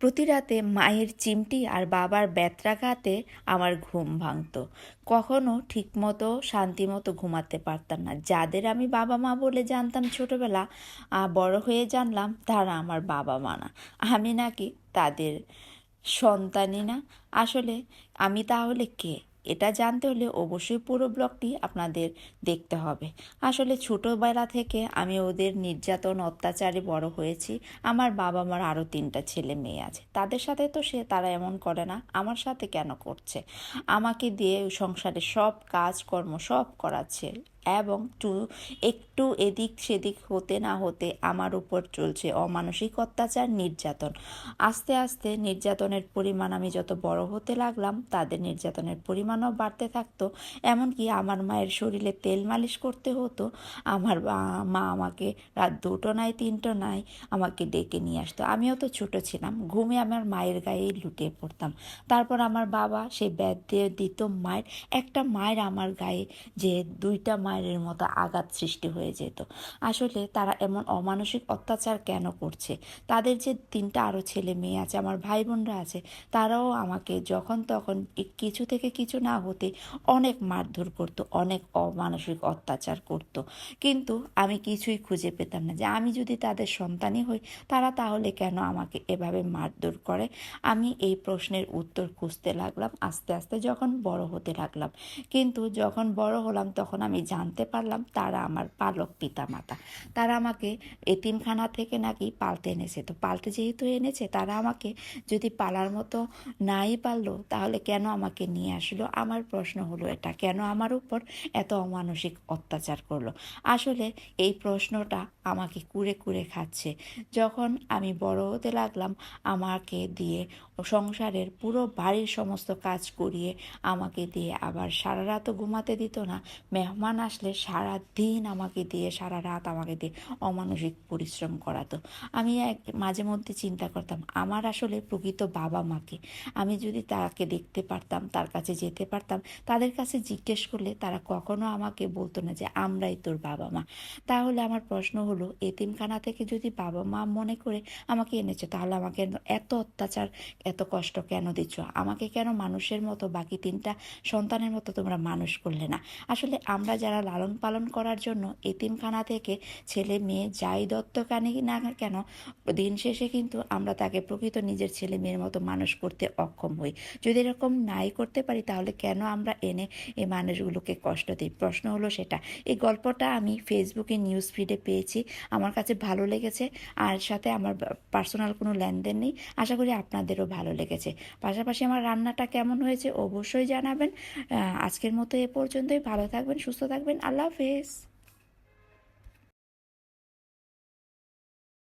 প্রতি রাতে মায়ের চিমটি আর বাবার ব্যত্রাঘাতে আমার ঘুম ভাঙত। কখনো ঠিকমতো, শান্তিমতো ঘুমাতে পারতাম না। যাদের আমি বাবা মা বলে জানতাম ছোটবেলা বড় হয়ে জানলাম তারা আমার বাবা মা না। আমি নাকি তাদের সন্তানই না। আসলে আমি তাহলে কে? এটা জানতে হলে অবশ্যই পুরো ব্লগটি আপনাদের দেখতে হবে। আসলে ছোটোবেলা থেকে আমি ওদের নির্যাতন, অত্যাচারে বড় হয়েছি। আমার বাবা মার আরও তিনটা ছেলে মেয়ে আছে। তাদের সাথে তো সে, তারা এমন করে না। আমার সাথে কেন করছে? আমাকে দিয়ে সংসারে সব কাজকর্ম সব করাচ্ছে। এবং একটু এদিক সেদিক হতে না হতে আমার উপর চলছে অমানসিক অত্যাচার, নির্যাতন। আস্তে আস্তে নির্যাতনের পরিমাণ আমি যত বড় হতে লাগলাম, তাদের নির্যাতনের পরিমাণও বাড়তে থাকতো। এমনকি আমার মায়ের শরীরে তেল মালিশ করতে হতো। আমার মা আমাকে রাত দুটো নাই, তিনটো নাই আমাকে ডেকে নিয়ে আসতো। আমিও তো ছোট ছিলাম, ঘুমে আমার মায়ের গায়েই লুটিয়ে পড়তাম। তারপর আমার বাবা সেই ব্যাদ দিয়ে দিত মায়ের, একটা মায়ের আমার গায়ে যে দুইটা মায়ের মতো আঘাত সৃষ্টি হয়ে যেত। আসলে তারা এমন অমানসিক অত্যাচার কেন করছে? তাদের যে তিনটা আরও ছেলে মেয়ে আছে, আমার ভাই বোনরা আছে, তারাও আমাকে যখন তখন কিছু থেকে কিছু না হতে অনেক মারধর করতো, অনেক অমানসিক অত্যাচার করত। কিন্তু আমি কিছুই খুঁজে পেতাম না যে আমি যদি তাদের সন্তানই হই, তারা তাহলে কেন আমাকে এভাবে মারধর করে? আমি এই প্রশ্নের উত্তর খুঁজতে লাগলাম, আস্তে আস্তে যখন বড় হতে লাগলাম। কিন্তু যখন বড় হলাম, তখন আমি জানতে পারলাম তারা আমার পালক পিতা মাতা তারা আমাকে এতিমখানা থেকে নাকি পালতে এনেছে। তো পালতে যেহেতু এনেছে, তারা আমাকে যদি পালার মতো নাই পারল, তাহলে কেন আমাকে নিয়ে আসলো? আমার প্রশ্ন হলো এটা, কেন আমার উপর এত অমানসিক অত্যাচার করল? আসলে এই প্রশ্নটা আমাকে কুরে কুরে খাচ্ছে। যখন আমি বড় হতে লাগলাম, আমাকে দিয়ে সংসারের পুরো বাড়ির সমস্ত কাজ করিয়ে আমাকে দিয়ে আবার সারা রাতও ঘুমাতে দিত না, মেহমান আসলে সারা দিন আমাকে দিয়ে সারা রাত আমাকে দিয়ে অমানসিক পরিশ্রম করাতো। আমি এক, মাঝে মধ্যে চিন্তা করতাম, আমার আসলে প্রকৃত বাবা মাকে। আমি যদি তাকে দেখতে পারতাম, তার কাছে যেতে পারতাম, তাদের কাছে জিজ্ঞেস করলে তারা কখনো আমাকে বলতো না যে, আমরাই তোর বাবা মা। তাহলে আমার প্রশ্ন হলো, এতিমখানা থেকে যদি বাবা মা মনে করে আমাকে এনেছে, তাহলে আমাকে এত অত্যাচার, এত কষ্ট কেন দিচ্ছ? আমাকে কেন মানুষের মতো বাকি তিনটা সন্তানের মতো তোমরা মানুষ করলে না? আসলে আমরা যারা লালন পালন করার জন্য এতিমখানা থেকে ছেলে মেয়ে যাই দত্তক আনি না কেন, দিন শেষে কিন্তু আমরা তাকে প্রকৃত নিজের ছেলে মেয়ের মতো মানুষ করতে অক্ষম হই। যদি এরকম নাই করতে পারি, তাহলে কেন আমরা এনে এই মানুষগুলোকে কষ্ট দিই? প্রশ্ন হলো সেটা। এই গল্পটা আমি ফেসবুকে নিউজ ফিডে পেয়েছি। আমার কাছে ভালো লেগেছে। আর সাথে আমার পার্সোনাল কোনো লেনদেন নেই। আশা করি আপনাদেরও ভালো লেগেছে। পাশাপাশি আমার রান্নাটা কেমন হয়েছে অবশ্যই জানাবেন। আজকের মতো এ পর্যন্তই। ভালো থাকবেন, সুস্থ থাকবেন আল্লাহ হাফেজ।